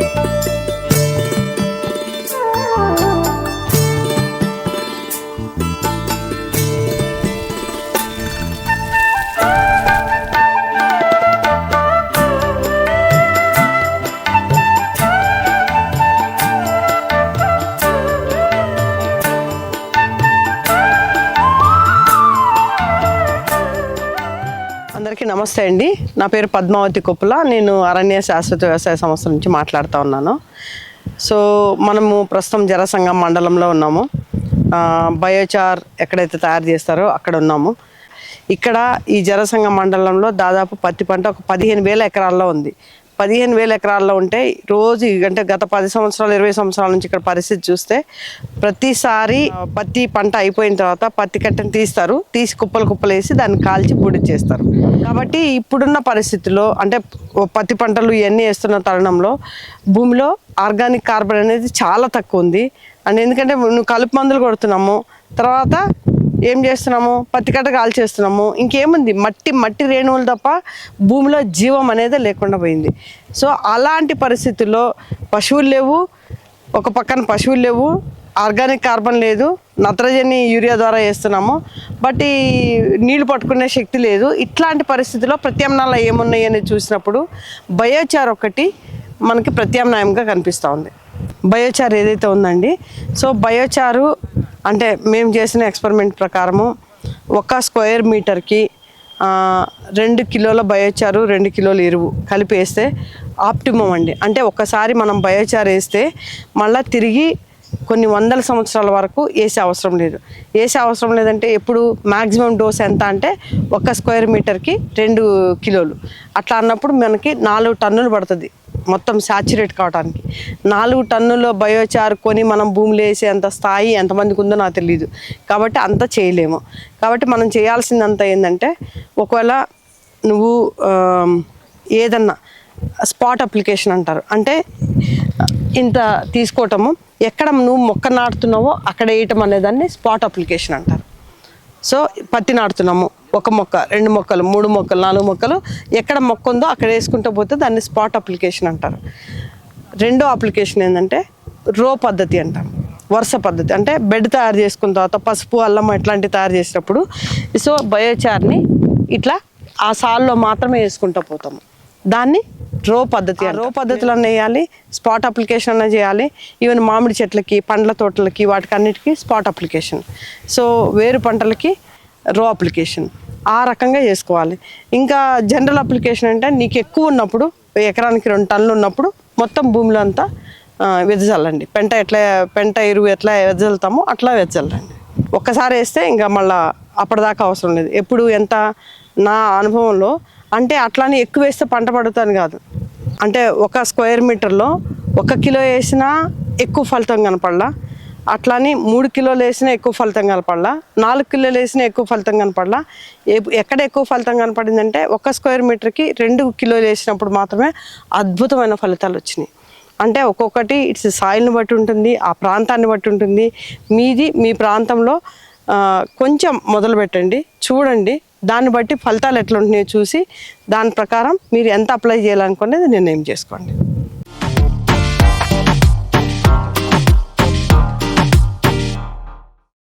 Música నమస్తే అండి. నా పేరు పద్మావతి కుప్పల. నేను అరణ్య శాశ్వత వ్యవసాయ సంస్థ నుంచి మాట్లాడుతూ ఉన్నాను. సో మనము ప్రస్తుతం జనసంఘం మండలంలో ఉన్నాము. బయోచార్ ఎక్కడైతే తయారు చేస్తారో అక్కడ ఉన్నాము. ఇక్కడ ఈ జనసంఘ మండలంలో దాదాపు పత్తి పంట ఒక పదిహేను వేల ఎకరాల్లో ఉంది. పదిహేను వేల ఎకరాల్లో ఉంటే రోజు అంటే గత పది సంవత్సరాలు ఇరవై సంవత్సరాల నుంచి ఇక్కడ పరిస్థితి చూస్తే ప్రతిసారి పత్తి పంట అయిపోయిన తర్వాత పత్తి కట్టను తీస్తారు. తీసి కుప్పలు కుప్పలు వేసి దాన్ని కాల్చి పొడి చేస్తారు. కాబట్టి ఇప్పుడున్న పరిస్థితుల్లో అంటే పత్తి పంటలు ఇవన్నీ వేస్తున్న తరుణంలో భూమిలో ఆర్గానిక్ కార్బన్ అనేది చాలా తక్కువ ఉంది. అండ్ ఎందుకంటే నువ్వు కలుపు మందులు కొడుతున్నాము. తర్వాత ఏం చేస్తున్నాము? పత్తి కట్ట కాల్చేస్తున్నాము. ఇంకేముంది? మట్టి మట్టి రేణువులు తప్ప భూమిలో జీవం అనేది లేకుండా పోయింది. సో అలాంటి పరిస్థితుల్లో పశువులు లేవు. ఒక పక్కన పశువులు లేవు. ఆర్గానిక్ కార్బన్ లేదు. నత్రజని యూరియా ద్వారా వేస్తున్నాము. బట్ ఈ నీళ్ళు పట్టుకునే శక్తి లేదు. ఇట్లాంటి పరిస్థితుల్లో ప్రత్యామ్నాయాలు ఏమున్నాయి అనేది చూసినప్పుడు బయోచార్ ఒకటి మనకి ప్రత్యామ్నాయంగా కనిపిస్తూ ఉంది. బయోచార్ ఏదైతే ఉందండి సో బయోచారు అంటే మేము చేసిన ఎక్స్పెరిమెంట్ ప్రకారము ఒక స్క్వేర్ మీటర్కి రెండు కిలోల బయోచారు రెండు కిలోల ఎరువు కలిపి వేస్తే ఆప్టిమం అండి. అంటే ఒక్కసారి మనం బయోచార్ వేస్తే మళ్ళీ తిరిగి కొన్ని వందల సంవత్సరాల వరకు వేసే అవసరం లేదు. వేసే అవసరం లేదంటే ఎప్పుడు మ్యాక్సిమం డోస్ ఎంత అంటే ఒక స్క్వేర్ మీటర్కి రెండు కిలోలు. అట్లా అన్నప్పుడు మనకి నాలుగు టన్నులు పడుతుంది మొత్తం సాచురేట్ కావడానికి నాలుగు టన్నుల బయోచార్ కొని మనం భూమిలో వేసేంత స్థాయి ఎంతమందికి ఉందో నాకు తెలియదు కాబట్టి అంత చేయలేము. కాబట్టి మనం చేయాల్సిందంతా ఏంటంటే ఒకవేళ నువ్వు ఏదన్నా స్పాట్ అప్లికేషన్ అంటారు. అంటే ఇంత తీసుకోవటము ఎక్కడ నువ్వు మొక్క నాటుతున్నావో అక్కడ వేయటం అనేదాన్ని స్పాట్ అప్లికేషన్ అంటారు. సో పత్తి నాటుతున్నాము. ఒక మొక్క రెండు మొక్కలు మూడు మొక్కలు నాలుగు మొక్కలు ఎక్కడ మొక్క ఉందో అక్కడ వేసుకుంటూ పోతే దాన్ని స్పాట్ అప్లికేషన్ అంటారు. రెండో అప్లికేషన్ ఏంటంటే రో పద్ధతి అంటాం. వరుస పద్ధతి. అంటే బెడ్ తయారు చేసుకున్న తర్వాత పసుపు అల్లం ఇట్లాంటివి తయారు చేసినప్పుడు సో బయోచార్ని ఇట్లా ఆ సాల్లో మాత్రమే వేసుకుంటూ పోతాము. దాన్ని రో పద్ధతి రో పద్ధతిలో వేయాలి స్పాట్ అప్లికేషన్ అన్న చేయాలి ఈవెన్ మామిడి చెట్లకి పండ్ల తోటలకి వాటికి అన్నిటికీ స్పాట్ అప్లికేషన్ సో వేరు పంటలకి రో అప్లికేషన్ ఆ రకంగా చేసుకోవాలి. ఇంకా జనరల్ అప్లికేషన్ అంటే నీకు ఎక్కువ ఉన్నప్పుడు ఎకరానికి రెండు టన్నులు ఉన్నప్పుడు మొత్తం భూమిలో అంతా వెదజల్లండి. పెంట ఎట్లా పెంట ఎరువు ఎట్లా వెదజల్లుతామో అట్లా వెదజల్లండి. ఒక్కసారి వేస్తే ఇంకా మళ్ళా అప్పటిదాకా అవసరం లేదు. ఎప్పుడు ఎంత నా అనుభవంలో అంటే అట్లానే ఎక్కువ వేస్తే పంట పడుతుంది కాదు. అంటే ఒక స్క్వేర్ మీటర్లో ఒక కిలో వేసినా ఎక్కువ ఫలితం కనపడలా. అట్లాని మూడు కిలోలు వేసినా ఎక్కువ ఫలితం కనపడలా. నాలుగు కిలోలు వేసినా ఎక్కువ ఫలితం కనపడలా. ఎక్కడ ఎక్కువ ఫలితం కనపడిందంటే ఒక స్క్వేర్ మీటర్కి రెండు కిలోలు వేసినప్పుడు మాత్రమే అద్భుతమైన ఫలితాలు వచ్చినాయి. అంటే ఒక్కొక్కటి ఇట్స్ సాయిల్ని బట్టి ఉంటుంది ఆ ప్రాంతాన్ని బట్టి ఉంటుంది. మీది మీ ప్రాంతంలో కొంచెం మొదలు పెట్టండి చూడండి దాన్ని బట్టి ఫలితాలు ఎట్లా ఉంటున్నాయో చూసి దాని ప్రకారం మీరు ఎంత అప్లై చేయాలనుకునేది నిర్ణయం చేసుకోండి.